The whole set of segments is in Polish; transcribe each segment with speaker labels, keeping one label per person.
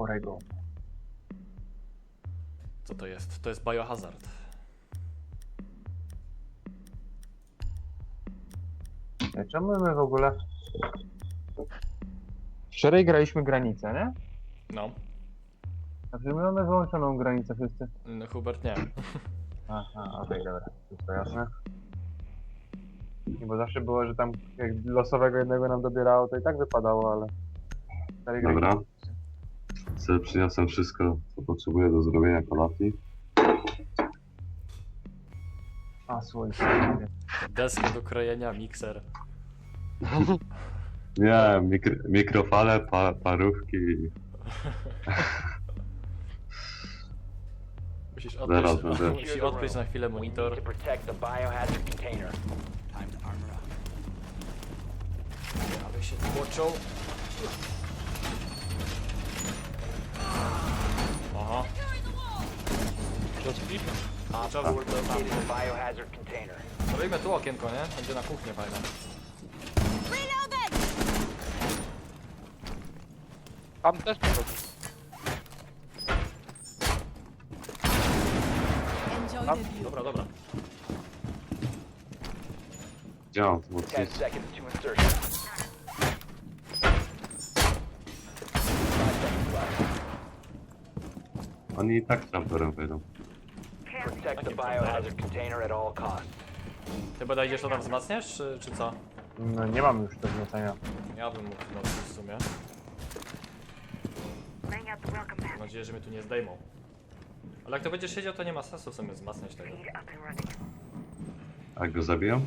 Speaker 1: Oregon.
Speaker 2: Co to jest? To jest biohazard.
Speaker 1: Czemu my w ogóle... Wczoraj graliśmy granicę, nie?
Speaker 2: No.
Speaker 1: Znaczy my mamy wyłączoną granicę wszyscy.
Speaker 2: No, Hubert nie.
Speaker 1: Aha, okej, dobra. Wszystko jasne. Nie, bo zawsze było, że tam jak losowego jednego nam dobierało, to i tak wypadało, ale... Wczoraj
Speaker 3: Dobra.
Speaker 1: graliśmy.
Speaker 3: Przyniosłem wszystko, co potrzebuję do zrobienia kolacji.
Speaker 1: A, słońce.
Speaker 2: Deskę do krojenia, mikser.
Speaker 3: Nie, mikro, mikrofale, pa, parówki.
Speaker 2: Musisz
Speaker 3: Zaraz będę.
Speaker 2: musisz odpiąć na chwilę monitor.
Speaker 4: to protect the biohazard container.
Speaker 2: Aby się tłoczą. Trzeba było
Speaker 4: 4
Speaker 2: to tam. Zrobimy tu okienko, nie? Będzie na kuchnię fajne.
Speaker 5: Tam też przechodzą.
Speaker 6: Enjoy the view.
Speaker 2: Dobra, dobra.
Speaker 3: Gdzie mam to
Speaker 4: 10
Speaker 3: mocniejsze?
Speaker 4: seconds to insertion. 5 seconds left.
Speaker 3: Oni i tak trapperem wejdą.
Speaker 4: Protect the biohazard container at all costs.
Speaker 2: Ty będę idziesz to tam wzmacniasz, czy, czy co?
Speaker 1: No nie mam już tego znaczenia.
Speaker 2: Ja bym mógł no, w sumie. Mam nadzieję, że mnie tu nie zdejmą. Ale jak to będziesz siedział, to nie ma sensu w sumie wzmacniać tego.
Speaker 3: A jak go zabiją?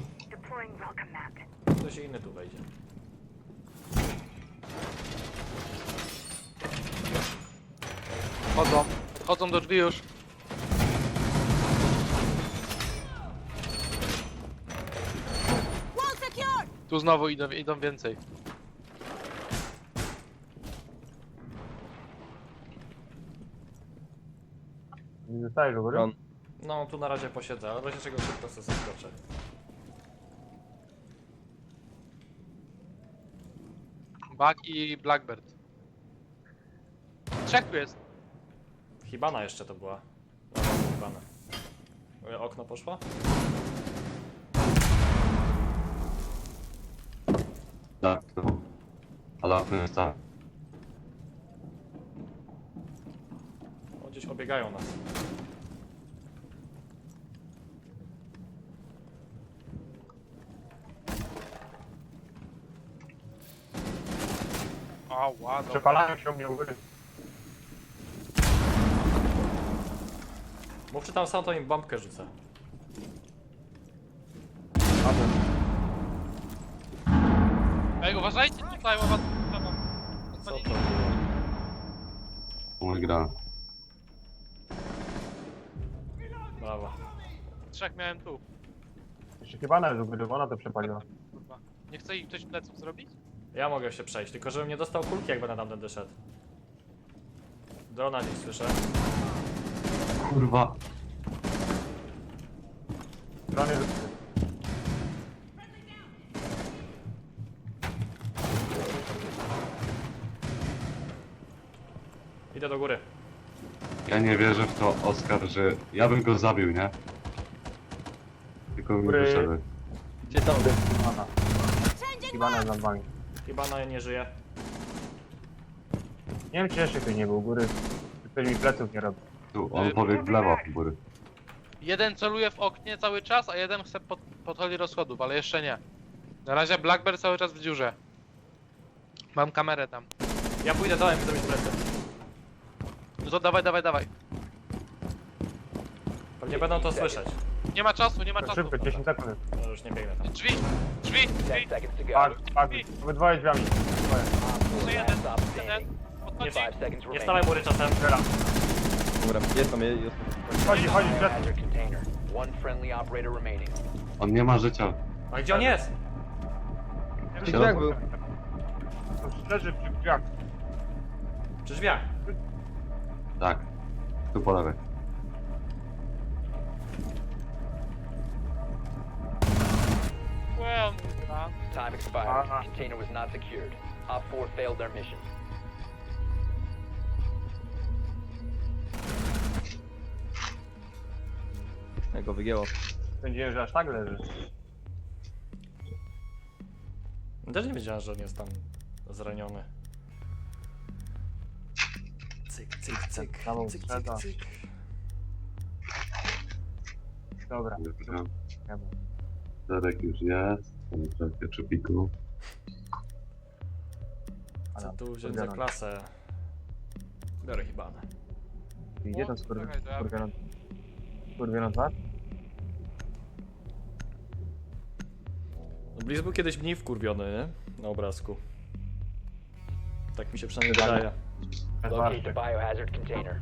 Speaker 2: Ktoś inny tu wejdzie.
Speaker 5: Chodzą. Chodzą do drzwi już. Tu znowu idą, idą więcej.
Speaker 1: Nie zostajesz do góry?
Speaker 5: On.
Speaker 2: No, tu na razie posiedzę, ale w razie czego szybko sobie skoczę.
Speaker 5: Bug i Blackbird. Trzech tu jest.
Speaker 2: Hibana jeszcze to była. Dobra, Hibana. Okno poszło?
Speaker 3: Tak, to. Ale tak.
Speaker 2: O, gdzieś obiegają nas.
Speaker 5: A, ładno.
Speaker 1: Przepalają się u mnie u góry.
Speaker 2: Mów, czy tam są, to im bombkę rzucę.
Speaker 5: Uważajcie tutaj, bo was...
Speaker 2: Co to było?
Speaker 3: Mój gra.
Speaker 2: Brawo.
Speaker 5: Trzech miałem tu.
Speaker 1: Jeszcze chyba nawet ona to przepaliła.
Speaker 5: Kurwa. Nie chce im ktoś pleców zrobić?
Speaker 2: Ja mogę się przejść, tylko żebym nie dostał kulki, jak będę tamtędy szedł. Drona gdzieś słyszę.
Speaker 3: Kurwa.
Speaker 1: Strony
Speaker 2: Idę do góry.
Speaker 3: Ja nie wierzę w to, Oskar, że ja bym go zabił, nie? Tylko mi wyszedł.
Speaker 1: Gdzie tam?
Speaker 6: Changing
Speaker 1: Hibana jest nad wami.
Speaker 2: Hibana nie żyje.
Speaker 1: Nie wiem czy jeszcze ktoś nie był u góry. Ktoś mi pleców nie robi.
Speaker 3: Tu, on pobiegł w lewo, góry.
Speaker 5: Jeden celuje w oknie cały czas, a jeden chce pod, podchodzi do schodów, ale jeszcze nie. Na razie Blackbird cały czas w dziurze. Mam kamerę tam.
Speaker 2: Ja pójdę dołem i zrobić plecy.
Speaker 5: No to dawaj, dawaj, dawaj.
Speaker 2: Pewnie będą to słyszeć.
Speaker 5: Nie ma czasu, nie ma
Speaker 1: To
Speaker 5: czasu.
Speaker 1: szybko, 10 sekund.
Speaker 2: No już nie biegnę tam.
Speaker 5: Drzwi, drzwi,
Speaker 4: 10
Speaker 5: drzwi.
Speaker 4: seconds to go.
Speaker 1: Tak, tak. Obydwoje drzwiami.
Speaker 5: Jeszcze
Speaker 4: Last
Speaker 5: jeden,
Speaker 4: stop
Speaker 5: jeden.
Speaker 4: standing.
Speaker 5: Podchodzi.
Speaker 4: 5 seconds
Speaker 2: Nie stawaj
Speaker 4: remaining.
Speaker 2: mury czasem.
Speaker 7: Dobra, jest tam, jest.
Speaker 1: Chodzi, chodzi, przed.
Speaker 4: Biohazard container. One friendly operator remaining.
Speaker 3: On nie ma życia.
Speaker 2: A gdzie on jest?
Speaker 1: Przy drzwiach był. Leży przy drzwiach.
Speaker 2: Przy drzwiach.
Speaker 3: Tak. Tu po lewej.
Speaker 5: Well, uh,
Speaker 4: Time expired.
Speaker 1: Ah.
Speaker 4: Container was not secured. Op 4 failed their mission.
Speaker 7: Jak go wygięło.
Speaker 1: Sądziłem, że aż tak leży.
Speaker 2: Też nie wiedziałem, że on jest tam zraniony. Cyk, cyk, cyk,
Speaker 1: Prawo
Speaker 2: cyk, cyk,
Speaker 1: sprzeda.
Speaker 2: cyk.
Speaker 1: Dobra.
Speaker 3: Dobra.
Speaker 1: Dobra.
Speaker 3: Zadek już jest. Tam trochę ketchupiku.
Speaker 2: Co
Speaker 1: Ale
Speaker 2: tu wziąć za klasę? Biorę hibanę.
Speaker 1: Gdzie ten
Speaker 5: Czekaj, to ja-
Speaker 1: skurwiony? Skurwiony was?
Speaker 2: No Blizz był kiedyś mniej wkurwiony, nie? Na obrazku. Tak mi się przynajmniej wydaje.
Speaker 4: Locate the biohazard container.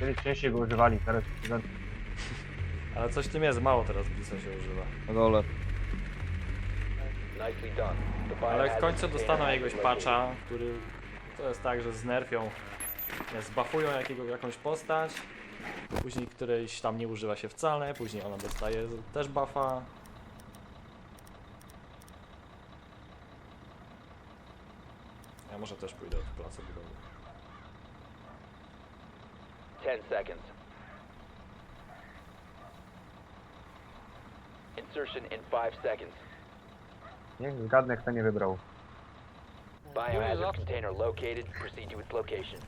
Speaker 1: Kiedyś częściej go używali, teraz
Speaker 2: Ale coś w tym jest, mało teraz Blizza się używa.
Speaker 7: Na dole.
Speaker 4: Nicely done. The
Speaker 2: Ale w końcu dostaną jakiegoś patcha, który to jest tak, że znerfią, nie, zbafują jakiego, jakąś postać, później którejś tam nie używa się wcale, później ona dostaje też buffa. Ja może też pójdę od placu budowy.
Speaker 4: 10 seconds. Insertion in 5 seconds.
Speaker 1: niech zgadnę kto nie wybrał.
Speaker 4: Biohazard container located. Proceed to its location.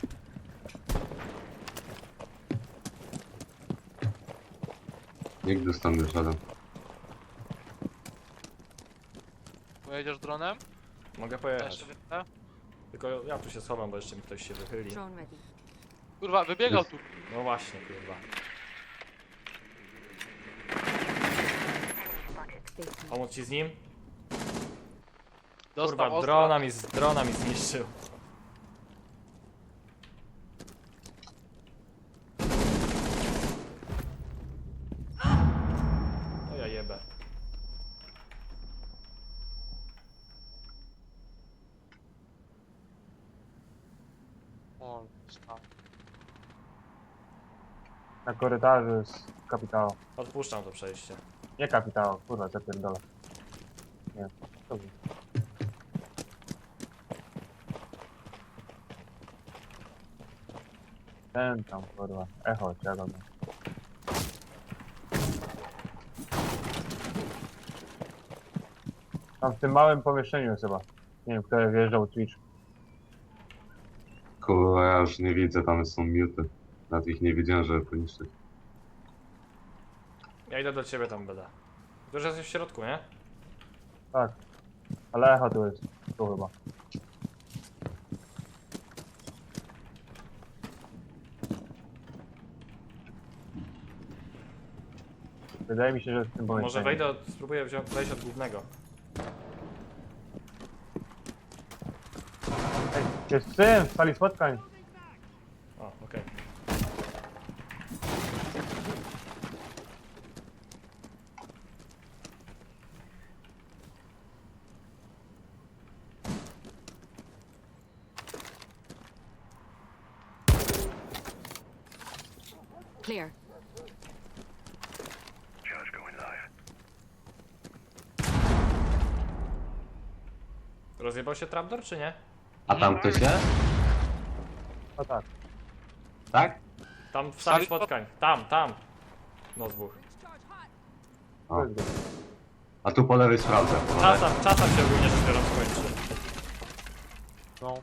Speaker 3: Nigdy stąd nie szedłem.
Speaker 5: Pojedziesz dronem?
Speaker 2: Mogę pojechać,
Speaker 5: jeszcze wyjdę.
Speaker 2: Tylko ja tu się schowam, bo jeszcze mi ktoś się wychyli.
Speaker 6: Drone ready.
Speaker 5: Kurwa, wybiegał tu.
Speaker 2: No właśnie, kurwa. Pomóc ci z nim?
Speaker 5: Dostał
Speaker 2: Kurwa, drona mi, z- drona mi zniszczył. No ja jebę.
Speaker 5: O, dostał.
Speaker 1: Na korytarzu z kapitału.
Speaker 2: Odpuszczam to przejście.
Speaker 1: Nie kapitału, kurwa, co pierdolę. Nie, to był. Ten tam, kurwa, echo, czego tam. Tam w tym małym pomieszczeniu jest chyba. Nie wiem, kto wjeżdżał Twitch.
Speaker 3: Ja już nie widzę, tam są muty. Nawet ich nie widziałem, żeby poniszczyć.
Speaker 2: Ja idę do ciebie tam będę. Ty już jesteś w środku, nie?
Speaker 1: Tak. Ale echo tu jest. Tu chyba. Wydaje mi się, że w tym pomieszczeniu.
Speaker 2: Może wejdę, od, spróbuję wziąć, wejść od głównego.
Speaker 1: Ej, jest w tym, w sali spotkań.
Speaker 2: O, okej.
Speaker 6: Clear.
Speaker 2: Rozjebał się trapdoor, czy nie?
Speaker 3: A tam ktoś jest?
Speaker 1: No tak.
Speaker 3: Tak?
Speaker 2: Tam w sali
Speaker 5: Sali-
Speaker 2: spotkań. Tam, tam. No dwóch.
Speaker 3: O. A tu po lewej sprawdzę.
Speaker 2: Czasem, czasem się ogólnie rzecz biorąc kończy.
Speaker 5: No.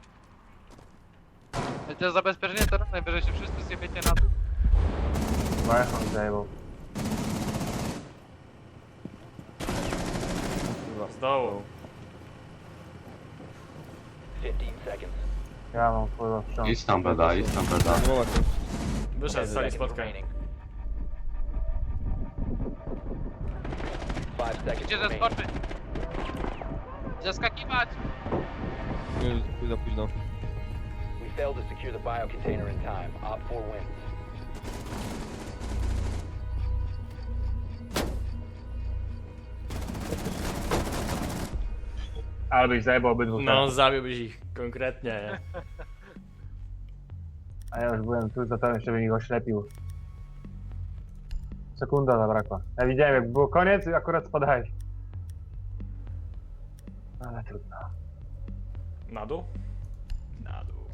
Speaker 5: To jest zabezpieczenie terenu, najwyżej się wszyscy zjebiecie na dół.
Speaker 1: Mi zajebał.
Speaker 2: Z dołu.
Speaker 4: 15 seconds.
Speaker 1: Ja mam kurwa wstrząs.
Speaker 3: Idź tam beda, idź tam beda.
Speaker 2: Wyszedł z sali
Speaker 4: Seconds
Speaker 2: spotkań.
Speaker 4: 5 seconds
Speaker 5: Gdzie
Speaker 4: remaining.
Speaker 5: zeskoczyć? Zeskakiwać!
Speaker 7: Nie, za późno.
Speaker 4: We failed to secure the biocontainer in time. Op 4 wins.
Speaker 1: Ale byś zajebał obydwu.
Speaker 2: No, zabiłbyś ich konkretnie, nie?
Speaker 1: A ja już byłem tu, za to jeszcze bym ich oślepił. Sekunda zabrakła. Ja widziałem, jak było koniec i akurat spadałeś. Ale trudno.
Speaker 2: Na dół? Na dół.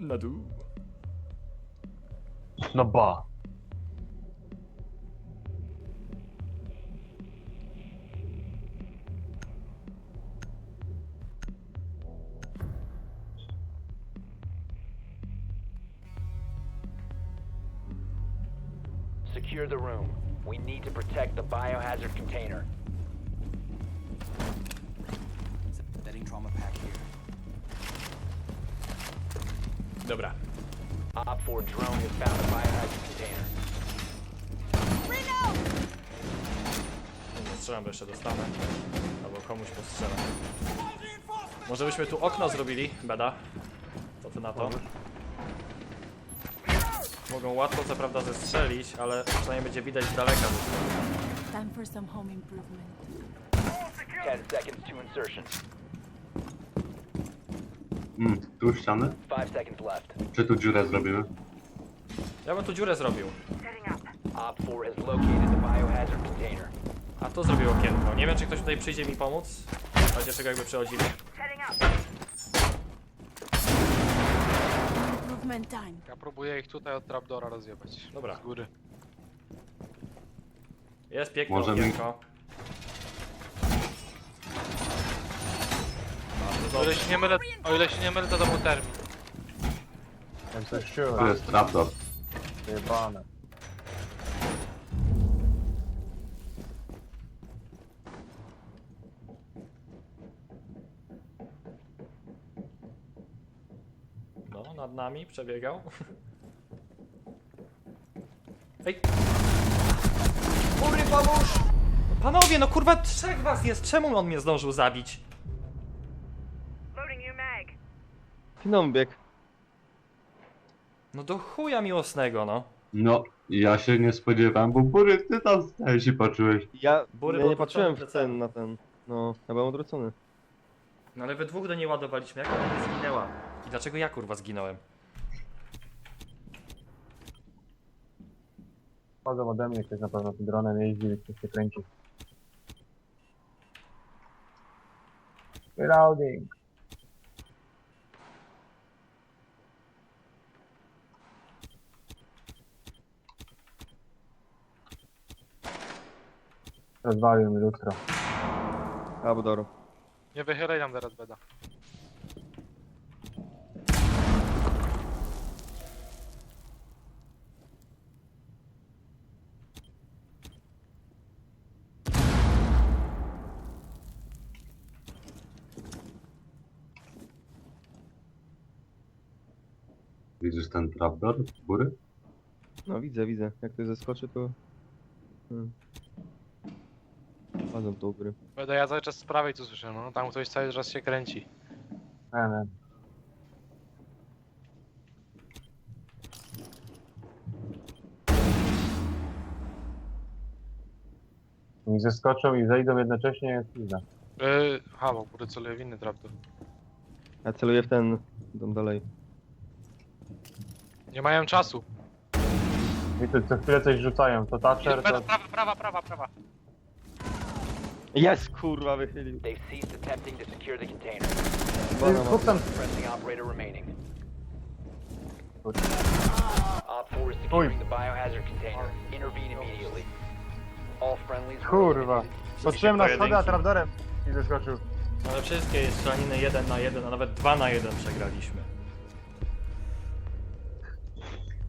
Speaker 2: Na dół.
Speaker 1: No ba.
Speaker 4: Secure the room. We need to protect the biohazard container.
Speaker 8: Setting trauma pack here.
Speaker 2: Dobra.
Speaker 4: Op 4 drone has found a biohazard container.
Speaker 2: Nie strzelam, bo jeszcze dostanę. Albo komuś postrzelę. Może byśmy tu okno zrobili, Beda? Co ty na to? Mogą łatwo co prawda zestrzelić, ale przynajmniej będzie widać z daleka.
Speaker 6: Time for some home improvement.
Speaker 4: 10 seconds to insertion.
Speaker 3: Mm, tu ściany?
Speaker 4: 5 seconds left.
Speaker 3: Czy tu dziurę zrobimy?
Speaker 2: Ja bym tu dziurę zrobił.
Speaker 4: Op 4 has located the biohazard container.
Speaker 2: A tu zrobił okienko. Nie wiem, czy ktoś tutaj przyjdzie mi pomóc. W razie czego jakby przychodzili.
Speaker 6: Improvement time.
Speaker 5: Ja próbuję ich tutaj od trapdora rozjebać.
Speaker 2: Dobra.
Speaker 5: Z góry.
Speaker 2: Jest piękne
Speaker 3: Możemy-
Speaker 2: okienko. Bardzo
Speaker 5: O ile
Speaker 2: dobrze.
Speaker 5: się nie mylę, o ile się nie mylę to to był termin.
Speaker 1: Coś
Speaker 3: Tu jest trapdoor.
Speaker 1: Jebane.
Speaker 2: No, nad nami przebiegał. Ej! Kury, pomóż! Panowie, no kurwa, trzech was jest! Czemu on mnie zdążył zabić?
Speaker 7: Finom bieg.
Speaker 2: No do chuja miłosnego, no.
Speaker 3: No, ja się nie spodziewałem, bo Bury, ty tam stałeś i patrzyłeś.
Speaker 7: Ja,
Speaker 2: Bury
Speaker 7: ja
Speaker 2: był
Speaker 7: nie patrzyłem w ten na ten. No, ja byłem odwrócony.
Speaker 2: No ale we dwóch do niej ładowaliśmy, jak ona nie zginęła? Dlaczego ja kurwa zginąłem?
Speaker 1: Chodzą ode mnie, ktoś na pewno tym dronem jeździ i ktoś się kręci. Reloading. Rozwalił mi lustro.
Speaker 7: Abdor.
Speaker 5: Nie wychylaj nam teraz beda.
Speaker 3: Ten trapdoor, Bury?
Speaker 7: No widzę, widzę. Jak ktoś zeskoczy to... Hmm. Wchodzą do góry.
Speaker 5: Beda ja cały czas z prawej tu słyszę, no tam ktoś cały czas się kręci.
Speaker 1: Nie wiem. I zeskoczą i zejdą jednocześnie jest pizda.
Speaker 5: Yy, ha, bo góry celuję w inny trapdor.
Speaker 7: Ja celuję w ten dom dalej.
Speaker 5: Nie mają czasu.
Speaker 1: I tu co chwilę coś rzucają, to Thatcher, to...
Speaker 5: prawa, prawa, prawa, prawa.
Speaker 7: Jest kurwa wychylił.
Speaker 4: They've ceased attempting to secure the container.
Speaker 1: Tam...
Speaker 4: Friendly operator remaining. Op 4 is securing the biohazard container. Intervene immediately. All friendlies
Speaker 1: Kurwa. Patrzyłem na schody, a trapdorem i zeskoczył.
Speaker 2: Ale wszystkie strzelaniny 1 na 1, a nawet 2 na 1 przegraliśmy.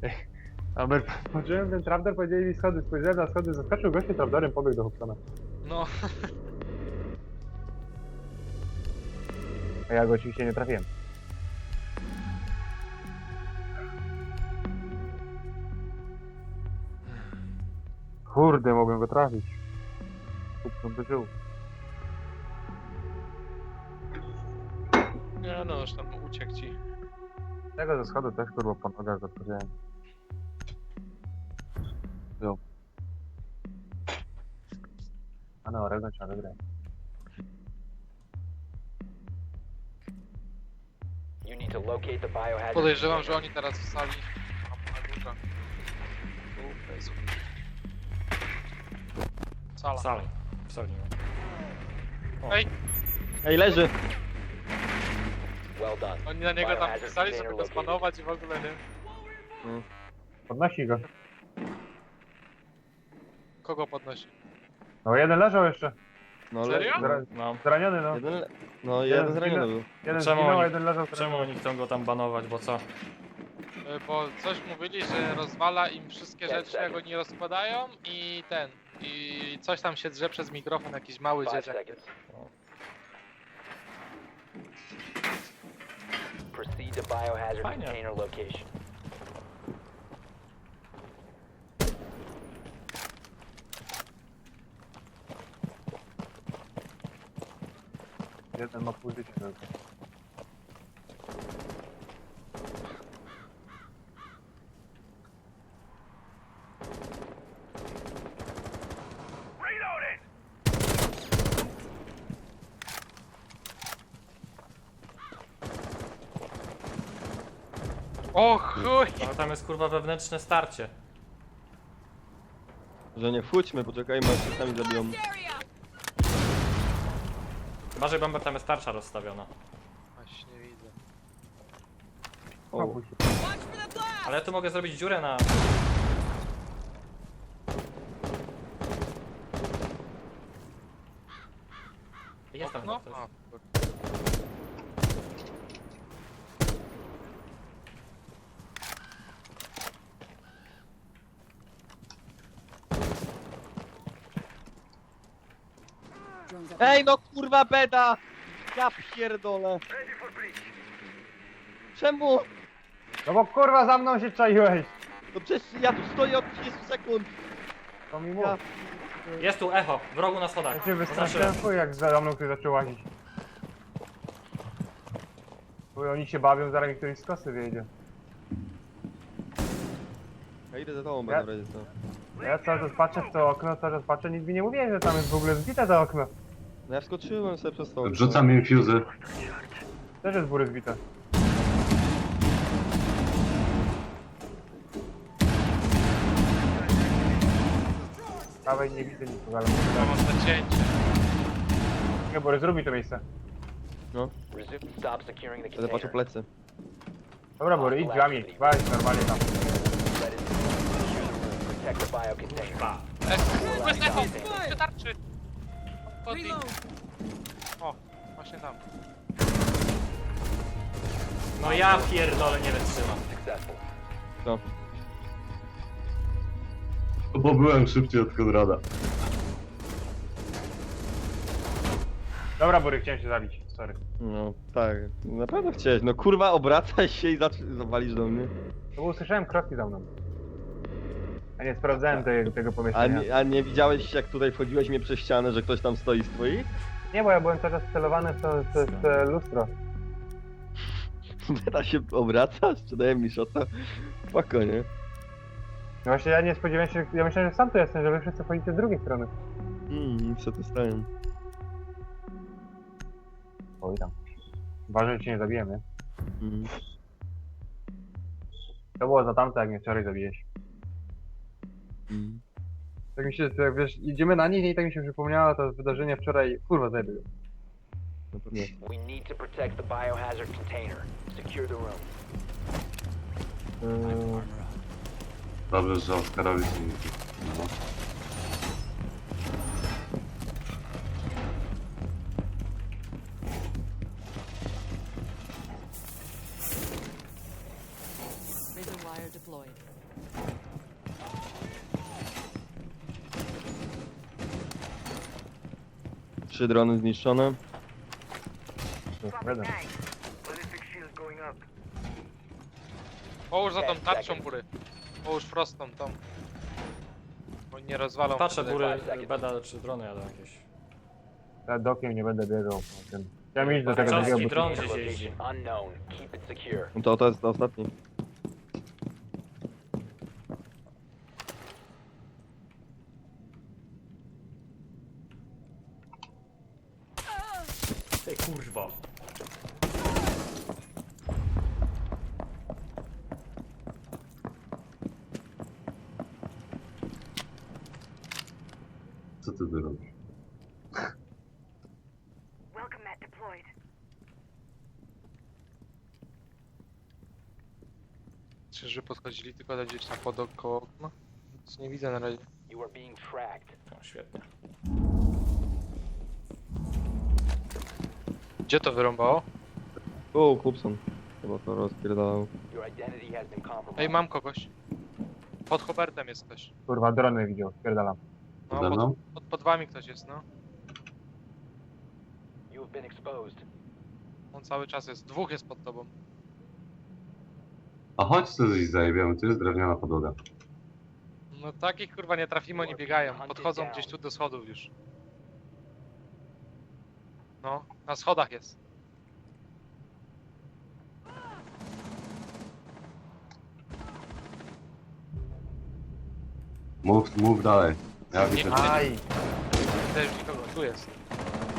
Speaker 1: Albert, patrzyłem ten trapdor, powiedzieli mi schody, spojrzałem na schody, zeskoczył gościu trapdorem, pobiegł do Hopsona.
Speaker 5: No,
Speaker 1: A ja go oczywiście nie trafiłem. Kurde, mogłem go trafić. Kupno by żył.
Speaker 5: nie no, już tam uciekł ci.
Speaker 1: Tego ze schodu też kurwa po nogach otworzyłem. A no, Oregon trzeba wygrać.
Speaker 4: You need to locate the biohazard
Speaker 5: Podejrzewam, że oni teraz w sali. A na górze. Tu, jest. Sala.
Speaker 2: W sali. W sali. no.
Speaker 5: Ej,
Speaker 7: Ej, leży!
Speaker 4: Well done.
Speaker 5: oni na niego tam
Speaker 4: Biohazard
Speaker 5: pisali,
Speaker 4: container
Speaker 5: żeby go
Speaker 4: located.
Speaker 5: spanować i w ogóle nie.
Speaker 1: Podnosi go.
Speaker 5: Kogo podnosi?
Speaker 1: No jeden leżał jeszcze.
Speaker 7: No.
Speaker 5: Serio?
Speaker 1: Zra
Speaker 2: No.
Speaker 1: zraniony no.
Speaker 7: Jeden, le- no
Speaker 1: Jeden
Speaker 7: jeden zraniony był.
Speaker 1: Jeden
Speaker 2: Czemu
Speaker 1: zginął, a
Speaker 2: oni-
Speaker 1: jeden leżał.
Speaker 2: Czemu oni chcą go tam banować, bo co?
Speaker 5: Y, Bo coś mówili, że rozwala im wszystkie rzeczy, jak oni rozkładają i ten. I coś tam się drze przez mikrofon, jakiś mały
Speaker 4: Five
Speaker 5: dzieciak.
Speaker 4: seconds. Proceed to biohazard container location.
Speaker 1: Jeden ma pół życia tylko.
Speaker 5: O chuj!
Speaker 2: Ale tam jest kurwa wewnętrzne starcie.
Speaker 7: Że nie wchódźmy, poczekajmy aż się sami zabiją.
Speaker 2: Chyba, że bomba tam jest tarcza rozstawiona.
Speaker 5: Właśnie widzę.
Speaker 7: O.
Speaker 2: Ale ja tu mogę zrobić dziurę na... Jest tam
Speaker 5: No,
Speaker 2: ktoś.
Speaker 5: o,
Speaker 6: Drones
Speaker 7: Ej no kurwa beda! Ja pierdolę. Czemu?
Speaker 1: No bo kurwa za mną się czaiłeś.
Speaker 7: No przecież ja tu stoję od 30 sekund.
Speaker 1: To mi mów.
Speaker 7: Ja...
Speaker 2: Jest tu echo, w rogu na schodach.
Speaker 1: Ja się wystraszyłem,
Speaker 2: Oznaczyłem.
Speaker 1: chuj, jak za mną ktoś zaczął łazić. Chuj, oni się bawią, zaraz mi któryś z kosy wyjedzie.
Speaker 7: Ja idę za tobą,
Speaker 1: Ja-
Speaker 7: będę razie co.
Speaker 1: Ja cały czas patrzę w to okno, cały czas patrzę, nic mi nie mówiłem, że tam jest w ogóle zbite to okno.
Speaker 7: No ja wskoczyłem sobie przez to.
Speaker 3: Wrzucam im.
Speaker 1: Też jest góry zbite. Prawej nie widzę nikogo, ale
Speaker 5: to mocne cięcie.
Speaker 1: nie, Borys, zrób mi to miejsce.
Speaker 4: Resume stop securing the
Speaker 7: Będę patrzył
Speaker 4: container.
Speaker 7: plecy.
Speaker 1: Dobra, Borys, idź drzwiami, weź normalnie tam.
Speaker 4: Let it Protect the biocontainer.
Speaker 5: Wystarczy! Podnij. O, właśnie tam.
Speaker 2: No ja pierdolę, nie wytrzymam.
Speaker 7: Co?
Speaker 3: Bo byłem szybciej od Konrada.
Speaker 1: Dobra, Borys, chciałem się zabić, sorry.
Speaker 7: No tak, na pewno chciałeś. No kurwa obracaj się i zacz- zawalisz do mnie.
Speaker 1: No bo usłyszałem kroki za mną. A nie sprawdzałem te, tego
Speaker 7: A
Speaker 1: pomieszczenia.
Speaker 7: nie, a nie widziałeś jak tutaj wchodziłeś mnie przez ścianę, że ktoś tam stoi z twoich?
Speaker 1: Nie, bo ja byłem cały czas celowany w to, to, to lustro.
Speaker 7: Teraz się obracasz? Czy daje mi szota? Spoko, nie?
Speaker 1: No właśnie ja nie spodziewałem się, ja myślałem, że sam tu jestem, że wy wszyscy chodzicie z drugiej strony.
Speaker 7: Mm, co tu stają?
Speaker 1: Oj tam. Ważne, że cię nie zabijemy.
Speaker 7: Mm.
Speaker 1: To było za tamte, jak mnie wczoraj zabijeś.
Speaker 7: Mm.
Speaker 1: Tak mi się, jak wiesz, idziemy na nich i tak mi się przypomniało to wydarzenie wczoraj. Kurwa, zajdę.
Speaker 7: Na pewno.
Speaker 4: We need to protect the biohazard container. Secure the room.
Speaker 8: Up.
Speaker 3: Dobrze, że Oskarowi się nie no.
Speaker 7: Trzy drony zniszczone.
Speaker 1: jeden.
Speaker 5: Połóż za tą tarczą góry. Połóż prostą tą. Bo nie rozwalą.
Speaker 2: Patrzę
Speaker 5: wtedy.
Speaker 2: góry, beda czy drony jadą jakieś.
Speaker 1: Ja dokiem nie będę biegał. Chciałem iść do tego
Speaker 2: Czarski
Speaker 1: drugiego, bo
Speaker 2: dron gdzieś jeździ.
Speaker 4: Location unknown. Keep it secure.
Speaker 7: No to to jest ostatni.
Speaker 2: Ty kurwo.
Speaker 3: Co ty tu robisz?
Speaker 5: Czyżby podchodzili tylko gdzieś tam pod koło okna? Nic nie widzę na razie.
Speaker 4: You are being tracked.
Speaker 2: No, świetnie.
Speaker 5: Gdzie to wyrąbało?
Speaker 7: O, Kupson. Chyba to rozpierdalał.
Speaker 5: Ej, mam kogoś. Pod Hubertem jest ktoś.
Speaker 1: Kurwa, drony widział, spierdalam.
Speaker 5: No,
Speaker 3: Pode mną?
Speaker 5: pod, pod, pod wami ktoś jest, no. On cały czas jest. Dwóch jest pod tobą.
Speaker 3: A chodź co coś zajebiemy, tu jest drewniana podłoga.
Speaker 5: No takich kurwa nie trafimy, oni biegają. Podchodzą gdzieś tu do schodów już. No, na schodach jest.
Speaker 3: Mów, mów dalej. Ja widzę.
Speaker 5: Nie,
Speaker 1: Aj!
Speaker 5: Też nikogo, tu jest.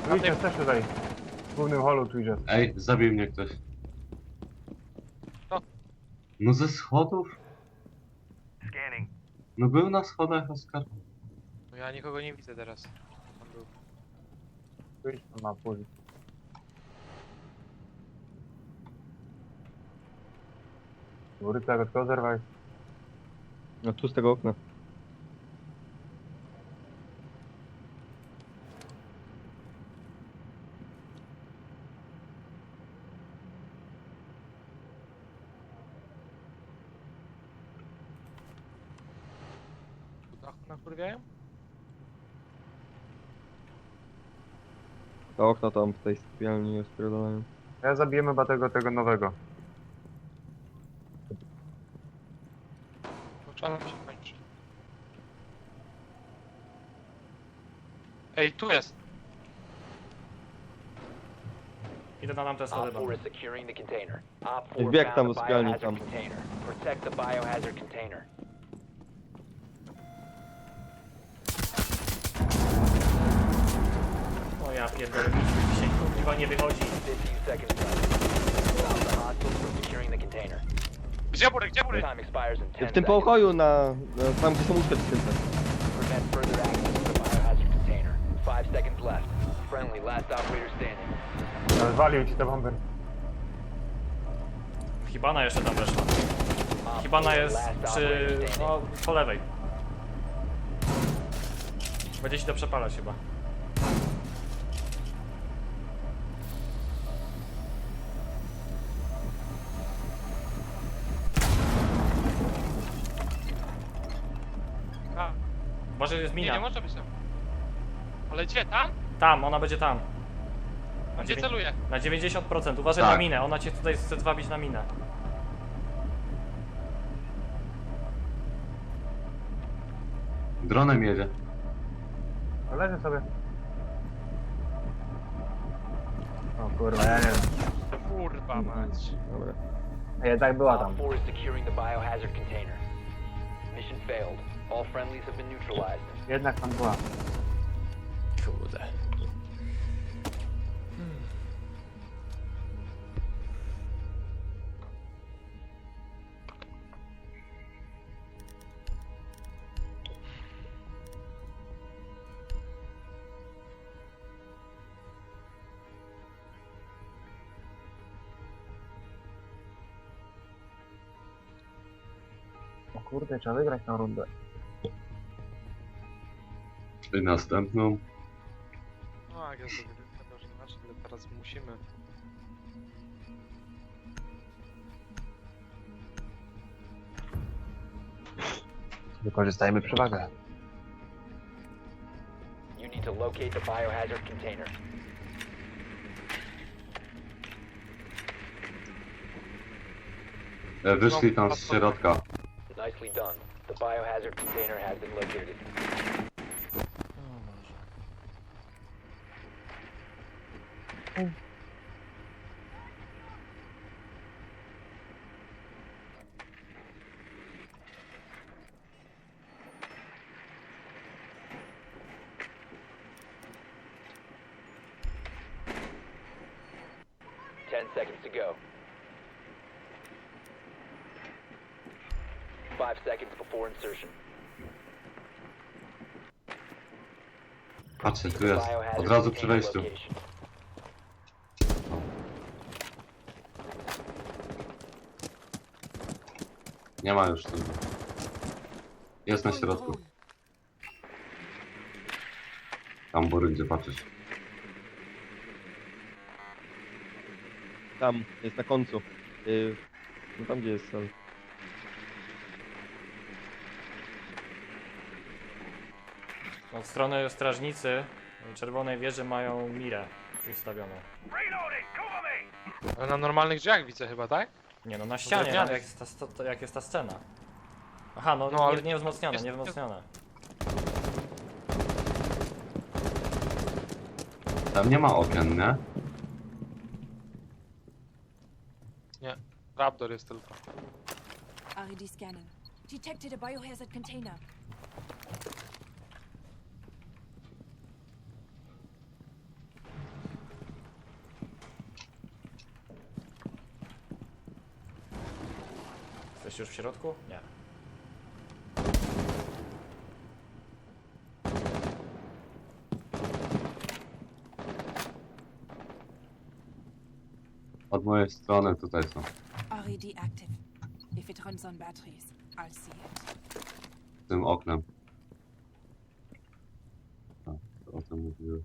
Speaker 1: Twitch też tutaj. W głównym holu Twitch jest.
Speaker 3: Ej, zabił mnie ktoś.
Speaker 5: Co?
Speaker 3: No ze schodów? No był na schodach, Oskar.
Speaker 5: No ja nikogo nie widzę teraz. Tam był.
Speaker 1: Twitch ma puls. Tego tylko zerwaj.
Speaker 7: No tu z tego okna.
Speaker 5: Tu dachu nakurwiają?
Speaker 7: Te okna tam w tej sypialni rozpierdalają.
Speaker 1: Ja zabijemy chyba tego, tego nowego.
Speaker 5: Bo czas mi się kończy. Ej, tu jest!
Speaker 2: Idę na nam te schody.
Speaker 4: Op 4
Speaker 2: będę.
Speaker 4: is securing the container. Op 4
Speaker 7: Wbieg
Speaker 4: found
Speaker 7: tam
Speaker 4: the biohazard
Speaker 7: tam.
Speaker 4: container. Protect the biohazard container.
Speaker 2: O ja pierdolę, nic mi dzisiaj kurwa nie wychodzi.
Speaker 4: 15 seconds left. Stop the hostiles from securing the container.
Speaker 5: Gdzie burek, gdzie burek?
Speaker 4: Time expires in 10
Speaker 7: W tym
Speaker 4: seconds.
Speaker 7: pokoju na, na tam gdzie są łóżka dziecięce.
Speaker 4: Prevent further access seconds left. Friendly, last operator standing.
Speaker 1: Ale zwalił ci te bomby.
Speaker 2: Hibana jeszcze tam weszła.
Speaker 4: Op
Speaker 2: Hibana
Speaker 4: 4,
Speaker 2: jest
Speaker 4: last
Speaker 2: przy...
Speaker 4: operator standing.
Speaker 2: no, po lewej. Będzie się to przepalać chyba.
Speaker 5: A,
Speaker 2: Może jest
Speaker 5: nie, nie może być tam. Ale gdzie? Tam?
Speaker 2: Tam, ona będzie tam.
Speaker 5: A gdzie
Speaker 2: dziewię-
Speaker 5: celuje?
Speaker 2: na 90%. Uważaj
Speaker 3: Tak.
Speaker 2: na minę. Ona cię tutaj chce zwabić na minę.
Speaker 3: Dronem jedzie.
Speaker 1: Leży sobie. O kurwa, ja nie wiem.
Speaker 5: Kurwa mać.
Speaker 7: Dobra.
Speaker 1: A jednak była
Speaker 4: Op
Speaker 1: tam.
Speaker 4: 4 is securing the biohazard container. Mission failed. All friendlies have been neutralized.
Speaker 1: Jednak tam była.
Speaker 2: Kurde.
Speaker 1: O kurde, trzeba wygrać tą rundę.
Speaker 3: Następną.
Speaker 5: No, jak jest to dobrze, znaczy, ale teraz musimy.
Speaker 1: Wykorzystajmy przewagę.
Speaker 4: You need to locate the biohazard container.
Speaker 3: E, Wyszli tam z środka.
Speaker 4: Nicely done. The biohazard container has been located. Ten seconds to go. Five seconds before insertion.
Speaker 3: Patrzcie, tu jest. Od razu przy wejściu. Nie ma już tego. Jest na środku. Tam Bory, gdzie patrzysz.
Speaker 7: Tam, jest na końcu. Y, no tam gdzie jest cel.
Speaker 2: Od strony strażnicy czerwonej wieży mają mirę ustawioną.
Speaker 5: Ale na normalnych drzwiach widzę chyba, tak?
Speaker 2: Nie no, na ścianie, tam
Speaker 5: drewnianych.
Speaker 2: jak jest ta, sto- jak jest ta scena. Aha, no,
Speaker 5: No, ale-
Speaker 2: nie, nie wzmocnione,
Speaker 5: jest-
Speaker 2: nie wzmocnione.
Speaker 3: Tam nie ma okien, nie?
Speaker 5: Raptor jest tylko.
Speaker 6: RED scanning. Detected a biohazard container.
Speaker 2: Już w środku? Nie.
Speaker 3: Od mojej strony tutaj są.
Speaker 6: RED active. If it runs on batteries, I'll see it.
Speaker 3: Tym oknem. A, to o tym mówiłem.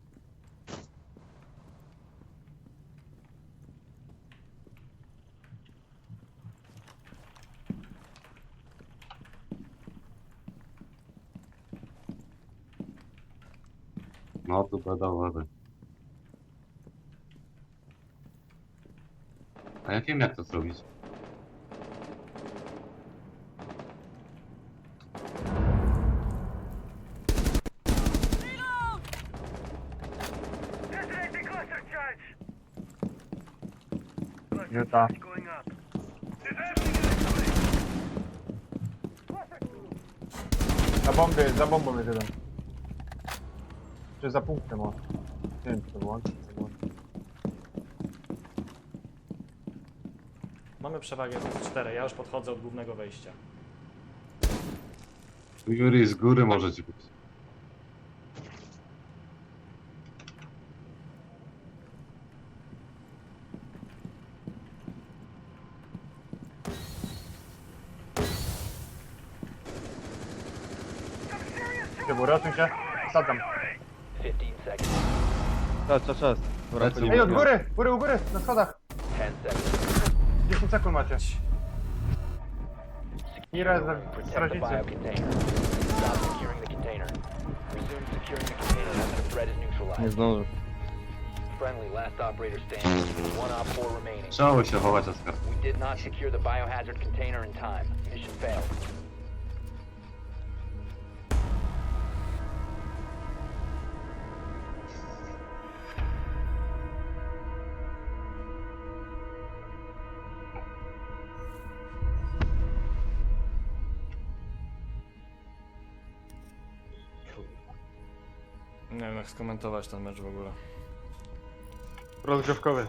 Speaker 3: Będą wody. A ja wiem jak to zrobić.
Speaker 1: Juta. Za bombie, za bombą jest jeden. Czy za punktem o. Nie wiem, czy to włączyć, czy włączyć.
Speaker 2: Mamy przewagę z 4, ja już podchodzę od głównego wejścia.
Speaker 3: Yuri z góry możecie kupić.
Speaker 1: Ty, bo ratuj się. Sadzam.
Speaker 4: 15 seconds.
Speaker 7: Czas, czas, czas. Dobra,
Speaker 3: Lecę.
Speaker 7: wchodzimy.
Speaker 1: Ej, od góry! Góry, u góry! Na schodach!
Speaker 4: 10 seconds.
Speaker 1: 10 sekund macie. Mira za
Speaker 4: Protect the
Speaker 1: strażnicy.
Speaker 4: biocontainer. Stop securing the container. Resume securing the container after the threat is
Speaker 7: Nie
Speaker 4: neutralized.
Speaker 7: zdążę.
Speaker 4: Friendly, last operator standing. One op 4 remaining.
Speaker 3: Trzeba się chować, Oskar.
Speaker 4: We did not secure the biohazard container in time. Mission failed.
Speaker 2: Jak skomentować ten mecz w ogóle.
Speaker 1: Rozgrzewkowy.